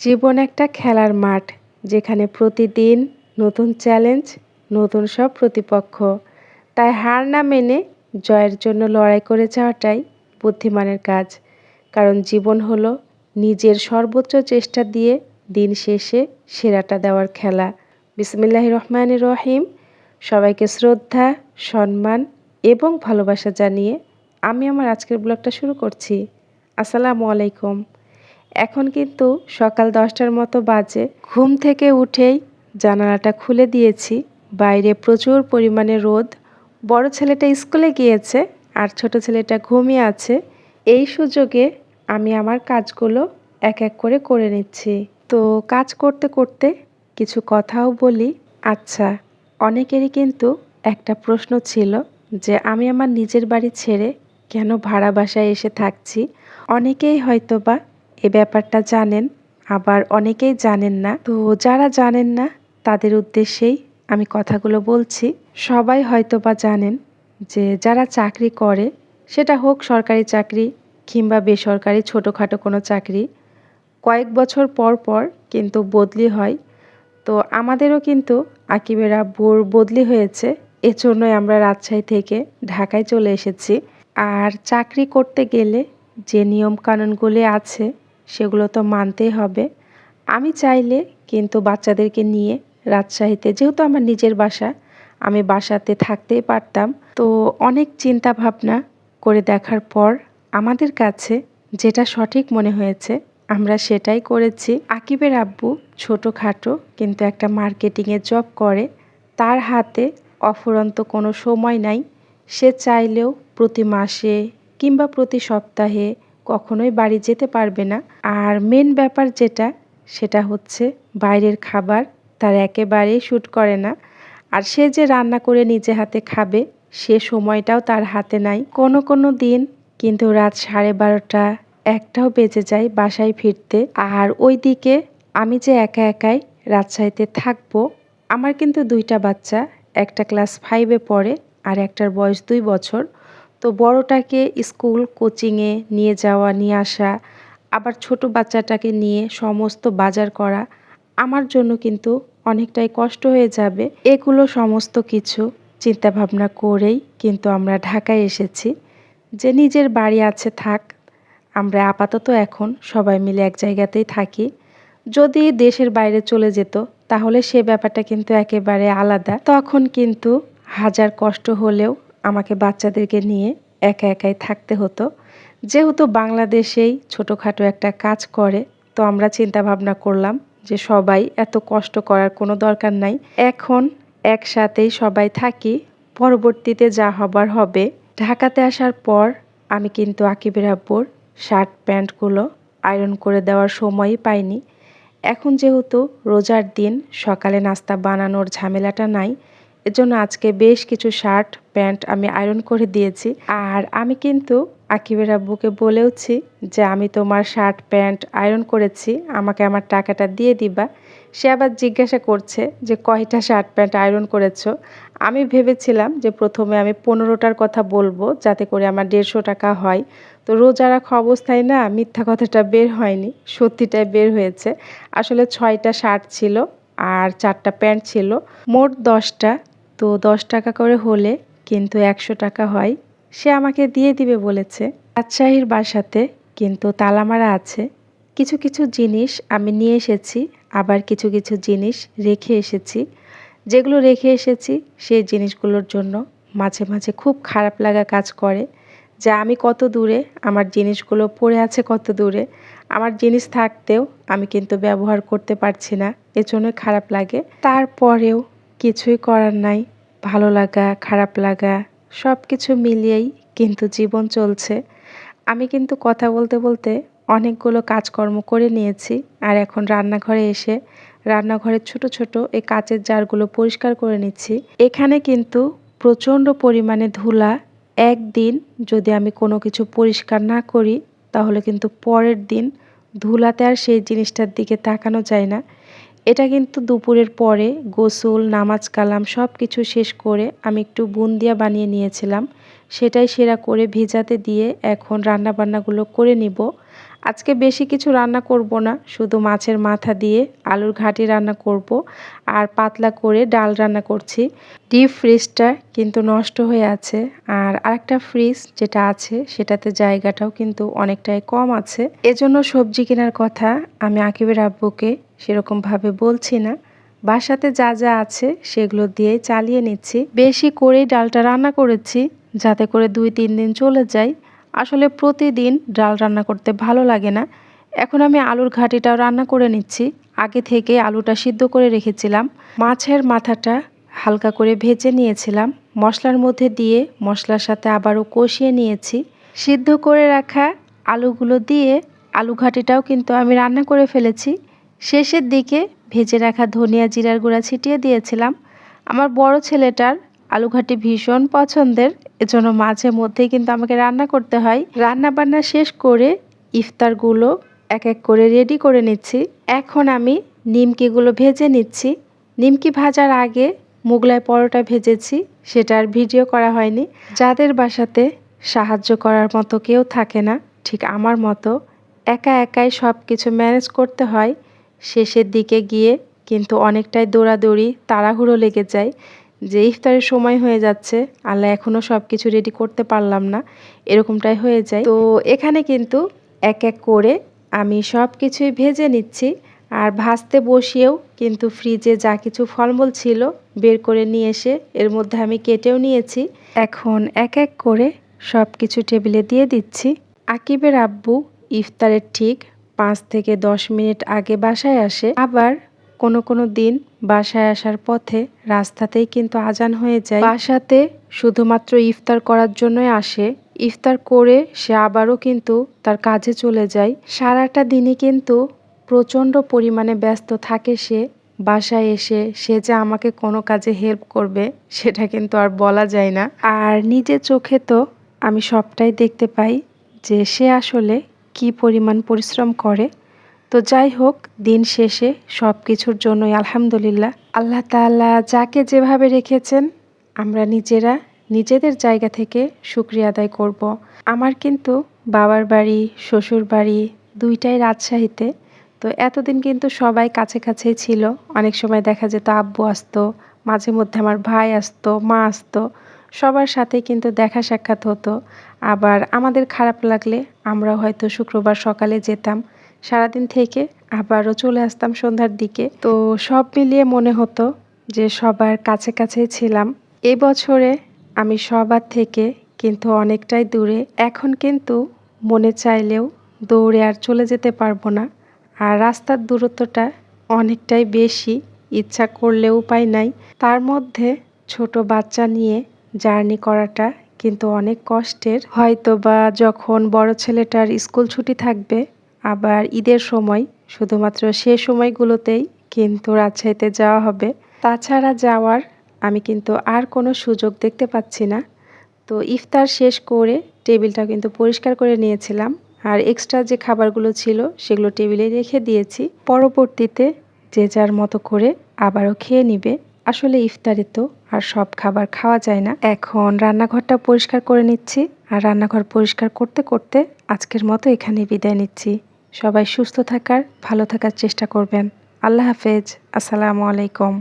জীবন একটা খেলার মাঠ, যেখানে প্রতিদিন নতুন চ্যালেঞ্জ, নতুন সব প্রতিপক্ষ। তাই হার না মেনে জয়ের জন্য লড়াই করে যাওয়াটাই বুদ্ধিমানের কাজ। কারণ জীবন হলো নিজের সর্বোচ্চ চেষ্টা দিয়ে দিন শেষে সেরাটা দেওয়ার খেলা। বিসমিল্লাহ রহমান রহিম। সবাইকে শ্রদ্ধা, সম্মান এবং ভালোবাসা জানিয়ে আমি আমার আজকের ব্লগটা শুরু করছি। আসসালামু আলাইকুম। এখন কিন্তু সকাল দশটার মতো বাজে। ঘুম থেকে উঠেই জানালাটা খুলে দিয়েছি। বাইরে প্রচুর পরিমাণে রোদ। বড় ছেলেটা স্কুলে গিয়েছে আর ছোট ছেলেটা ঘুমিয়ে আছে। এই সুযোগে আমি আমার কাজগুলো এক এক করে করে নিচ্ছি। তো কাজ করতে করতে কিছু কথাও বলি। আচ্ছা অনেকেরই কিন্তু একটা প্রশ্ন ছিল যে আমি আমার নিজের বাড়ি ছেড়ে কেন ভাড়া বাসায় এসে থাকছি? অনেকেই হয়তো বা এ ব্যাপারটা জানেন, আবার অনেকেই জানেন না। তো যারা জানেন না, তাদের উদ্দেশ্যেই আমি কথাগুলো বলছি। সবাই হয়তো বা জানেন যে যারা চাকরি করে, সেটা হোক সরকারি চাকরি কিংবা বেসরকারি ছোটোখাটো কোনো চাকরি, কয়েক বছর পর পর কিন্তু বদলি হয়। তো আমাদেরও কিন্তু আকিবের আব্বুর বদলি হয়েছে, এজন্যই আমরা রাজশাহী থেকে ঢাকায় চলে এসেছি। আর চাকরি করতে গেলে যে নিয়ম কানুনগুলি আছে সেগুলো তো মানতেই হবে। আমি চাইলে কিন্তু বাচ্চাদেরকে নিয়ে রাজশাহীতে, যেহেতু আমার নিজের বাসা, আমি বাসাতে থাকতেই পারতাম। তো অনেক চিন্তা ভাবনা করে দেখার পর আমাদের কাছে যেটা সঠিক মনে হয়েছে, আমরা সেটাই করেছি। আকিবের আব্বু ছোটোখাটো কিন্তু একটা মার্কেটিংয়ে জব করে। তার হাতে অফুরন্ত কোনো সময় নাই। সে চাইলেও প্রতি মাসে কিংবা প্রতি সপ্তাহে কখনোই বাড়ি যেতে পারবে না। আর মেন ব্যাপার যেটা, সেটা হচ্ছে বাইরের খাবার তার একেবারেই শ্যুট করে না। আর সে যে রান্না করে নিজে হাতে খাবে, সে সময়টাও তার হাতে নাই। কোনো কোনো দিন কিন্তু রাত সাড়ে বারোটা একটাও বেজে যায় বাসায় ফিরতে। আর ওই দিকে আমি যে একা একাই রাজশাহীতে থাকব, আমার কিন্তু দুইটা বাচ্চা, একটা ক্লাস ফাইভে পড়ে আর একটার বয়স দুই বছর। তো বড়টাকে স্কুল কোচিংয়ে নিয়ে যাওয়া, নিয়ে আসা, আবার ছোট বাচ্চাটাকে নিয়ে সমস্ত বাজার করা, আমার জন্য কিন্তু অনেকটাই কষ্ট হয়ে যাবে। এগুলো সমস্ত কিছু চিন্তাভাবনা করেই কিন্তু আমরা ঢাকায় এসেছি। যে নিজের বাড়ি আছে থাক, আমরা আপাতত এখন সবাই মিলে এক জায়গাতেই থাকি। যদি দেশের বাইরে চলে যেত, তাহলে সে ব্যাপারটা কিন্তু একেবারে আলাদা। তখন কিন্তু হাজার কষ্ট হলেও আমাকে বাচ্চাদেরকে নিয়ে একা একাই থাকতে হতো। যেহেতু বাংলাদেশেই ছোটোখাটো একটা কাজ করে, তো আমরা চিন্তা ভাবনা করলাম যে সবাই এত কষ্ট করার কোনো দরকার নাই। এখন একসাথেই সবাই থাকি, পরবর্তীতে যা হবার হবে। ঢাকাতে আসার পর আমি কিন্তু আকিবের আব্বুর শার্ট প্যান্টগুলো আয়রন করে দেওয়ার সময়ই পাইনি। এখন যেহেতু রোজার দিন, সকালে নাস্তা বানানোর ঝামেলাটা নাই এজন্য আজকে বেশ কিছু শার্ট, প্যান্ট আমি আয়রন করে দিয়েছি। আর আমি কিন্তু আকিবের আব্বুকে বলেওছি যে, আমি তোমার শার্ট, প্যান্ট আয়রন করেছি, আমাকে আমার টাকাটা দিয়ে দিবা। সে আবার জিজ্ঞাসা করছে যে, কয়টা শার্ট, প্যান্ট আয়রন করেছ? আমি ভেবেছিলাম যে, প্রথমে আমি পনেরোটার কথা বলব যাতে করে আমার দেড়শো টাকা হয়। তো রোজা রাখা অবস্থায় না মিথ্যা কথাটা বের হয়নি, সত্যিটাই বের হয়েছে। আসলে ছয়টা শার্ট ছিল আর চারটা প্যান্ট ছিল, মোট দশটা তো দশ টাকা করে হলে কিন্তু একশো টাকা হয়। সে আমাকে দিয়ে দিবে বলেছে। রাজশাহীর বাসাতে কিন্তু তালামারা আছে। কিছু কিছু জিনিস আমি নিয়ে এসেছি, আবার কিছু কিছু জিনিস রেখে এসেছি। যেগুলো রেখে এসেছি, সেই জিনিসগুলোর জন্য মাঝে মাঝে খুব খারাপ লাগা কাজ করে। যে আমি কত দূরে, আমার জিনিসগুলো পড়ে আছে কত দূরে, আমার জিনিস থাকতেও আমি কিন্তু ব্যবহার করতে পারছি না এজন্য খারাপ লাগে। তারপরেও কিছুই করার নাই। ভালো লাগা, খারাপ লাগা সব কিছু মিলিয়েই কিন্তু জীবন চলছে। আমি কিন্তু কথা বলতে বলতে অনেকগুলো কাজকর্ম করে নিয়েছি আর এখন রান্নাঘরে এসে রান্নাঘরের ছোট ছোট এই কাচের জারগুলো পরিষ্কার করে নিচ্ছি। এখানে কিন্তু প্রচণ্ড পরিমাণে ধুলা একদিন যদি আমি কোনো কিছু পরিষ্কার না করি, তাহলে কিন্তু পরের দিন ধুলাতে আর সেই জিনিসটার দিকে তাকানো যায় না। এটা কিন্তু দুপুরের পরে গোসল, নামাজ, কালাম সব কিছু শেষ করে আমি একটু বুন্দিয়া বানিয়ে নিয়েছিলাম। সেটাই সেরা করে ভেজাতে দিয়ে এখন রান্না বান্নাগুলো করে নিব। আজকে বেশি কিছু রান্না করব না, শুধু মাছের মাথা দিয়ে আলুর ঘাটি রান্না করব আর পাতলা করে ডাল রান্না করছি। ডিপ ফ্রিজটা কিন্তু নষ্ট হয়ে আছে আর আরেকটা ফ্রিজ যেটা আছে সেটাতে জায়গাটাও কিন্তু অনেকটাই কম আছে। এজন্য সবজি কেনার কথা আমি আকিবের আব্বুকে সেরকমভাবে বলছি না। বাসাতে যা যা আছে সেগুলো দিয়েই চালিয়ে নিচ্ছি। বেশি করেই ডালটা রান্না করেছি, যাতে করে দুই তিন দিন চলে যায়। আসলে প্রতিদিন ডাল রান্না করতে ভালো লাগে না। এখন আমি আলুর ঘাটিটাও রান্না করে নিচ্ছি। আগে থেকে আলুটা সিদ্ধ করে রেখেছিলাম। মাছের মাথাটা হালকা করে ভেজে নিয়েছিলাম। মশলার মধ্যে দিয়ে মশলার সাথে আবারও কষিয়ে নিয়েছি। সিদ্ধ করে রাখা আলুগুলো দিয়ে আলু ঘাটিটাও কিন্তু আমি রান্না করে ফেলেছি। শেষের দিকে ভেজে রাখা ধনিয়া জিরার গুঁড়া ছিটিয়ে দিয়েছিলাম। আমার বড় ছেলেটার আলুঘাটি ভীষণ পছন্দের, এজন্য মাঝে মধ্যেই কিন্তু আমাকে রান্না করতে হয়। রান্না বান্না শেষ করে ইফতারগুলো এক এক করে রেডি করে নিচ্ছি। এখন আমি নিমকিগুলো ভেজে নিচ্ছি। নিমকি ভাজার আগে মুগলাই পরোটা ভেজেছি সেটার ভিডিও করা হয়নি। যাদের বাসাতে সাহায্য করার মতো কেউ থাকে না, ঠিক আমার মতো একা একাই সব কিছু ম্যানেজ করতে হয়। শেষের দিকে গিয়ে কিন্তু অনেকটাই দৌড়াদৌড়ি তাড়াহুড়ো লেগে যায়। যে ইফতারের সময় হয়ে যাচ্ছে, আল্লাহ এখনও সব কিছু রেডি করতে পারলাম না, এরকমটাই হয়ে যায়। তো এখানে কিন্তু এক এক করে আমি সব কিছুই ভেজে নিচ্ছি আর ভাজতে বসিয়েও কিন্তু ফ্রিজে যা কিছু ফলমূল ছিল বের করে নিয়ে এসে এর মধ্যে আমি কেটেও নিয়েছি। এখন এক এক করে সব কিছু টেবিলে দিয়ে দিচ্ছি। আকিবের আব্বু ইফতারের ঠিক পাঁচ থেকে দশ মিনিট আগে বাসায় আসে। আবার কোনো কোনো দিন বাসায় আসার পথে রাস্তাতেই কিন্তু আজান হয়ে যায়। বাসাতে শুধুমাত্র ইফতার করার জন্যই আসে। ইফতার করে সে আবারও কিন্তু তার কাজে চলে যায়। সারাটা দিনই কিন্তু প্রচণ্ড পরিমাণে ব্যস্ত থাকে সে। বাসায় এসে সে যে আমাকে কোনো কাজে হেল্প করবে, সেটা কিন্তু আর বলা যায় না। আর নিজের চোখে তো আমি সবটাই দেখতে পাই যে সে আসলে কি পরিমাণ পরিশ্রম করে। তো যাই হোক, দিন শেষে সব কিছুর জন্যই আলহামদুলিল্লাহ আল্লাহ তাল্লাহ যাকে যেভাবে রেখেছেন, আমরা নিজেরা নিজেদের জায়গা থেকে শুক্রিয়া আদায় করব। আমার কিন্তু বাবার বাড়ি, শ্বশুর বাড়ি দুইটাই রাজশাহীতে। তো এতদিন কিন্তু সবাই কাছে কাছেই ছিল। অনেক সময় দেখা যেত আব্বু আসতো, মাঝে মধ্যে আমার ভাই আসতো, মা আসতো। সবার সাথে কিন্তু দেখা সাক্ষাৎ হতো। আবার আমাদের খারাপ লাগলে আমরাও হয়তো শুক্রবার সকালে যেতাম। সারাদিন থেকে আবারও চলে আসতাম সন্ধ্যার দিকে। তো সব মিলিয়ে মনে হতো যে সবার কাছে কাছেই ছিলাম। এ বছরে আমি সবার থেকে কিন্তু অনেকটাই দূরে। এখন কিন্তু মনে চাইলেও দৌড়ে আর চলে যেতে পারব না। আর রাস্তার দূরত্বটা অনেকটাই বেশি, ইচ্ছা করলেও উপায় নাই। তার মধ্যে ছোট বাচ্চা নিয়ে জার্নি করাটা কিন্তু অনেক কষ্টের। হয়তো বা যখন বড় ছেলেটার স্কুল ছুটি থাকবে, আবার ঈদের সময়, শুধুমাত্র সে সময়গুলোতেই কিন্তু রাজশাহীতে যাওয়া হবে। তাছাড়া যাওয়ার আমি কিন্তু আর কোনো সুযোগ দেখতে পাচ্ছি না। তো ইফতার শেষ করে টেবিলটা কিন্তু পরিষ্কার করে নিয়েছিলাম। আর এক্সট্রা যে খাবারগুলো ছিল, সেগুলো টেবিলে রেখে দিয়েছি। পরবর্তীতে যে যার মতো করে আবারও খেয়ে নিবে। আসলে ইফতারে তো আর সব খাবার খাওয়া যায় না। এখন রান্নাঘরটা পরিষ্কার করে নিচ্ছি আর রান্নাঘর পরিষ্কার করতে করতে আজকের মতো এখানে বিদায় নিচ্ছি। সবাই সুস্থ থাকার, ভালো থাকার চেষ্টা করবেন। আল্লাহ হাফেজ। আসসালামু আলাইকুম।